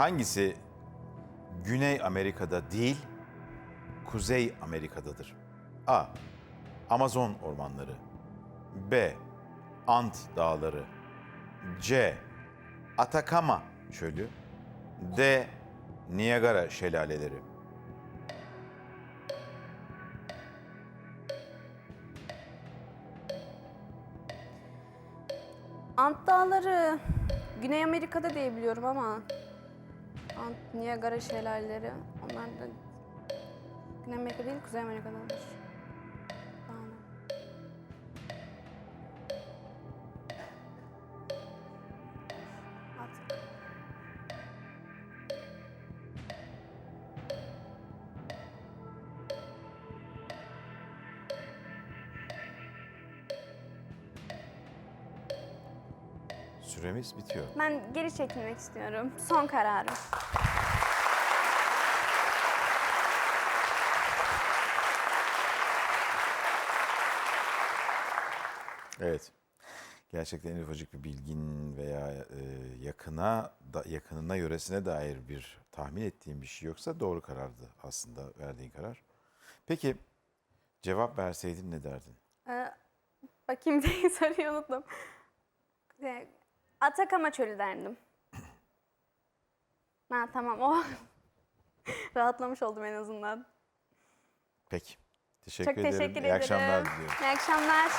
Hangisi Güney Amerika'da değil, Kuzey Amerika'dadır? A. Amazon ormanları B. Ant dağları C. Atakama çölü D. Niagara şelaleleri Ant Dağları Güney Amerika'da diye biliyorum ama Niagara şelaleleri onlar da Güney Amerika değil Kuzey Amerika'dadır. Süremiz bitiyor. Ben geri çekilmek istiyorum. Son kararım. Evet. Gerçekten en ufacık bir bilgin veya e, yakına da, yakınına yöresine dair bir tahmin ettiğin bir şey yoksa doğru karardı aslında verdiğin karar. Peki cevap verseydin ne derdin? Ee, bakayım diye soruyu unuttum. Atakama çölü derdim. Ha tamam o. Rahatlamış oldum en azından. Peki. Teşekkür Çok ederim. teşekkür İyi ederim. akşamlar diliyorum. İyi akşamlar.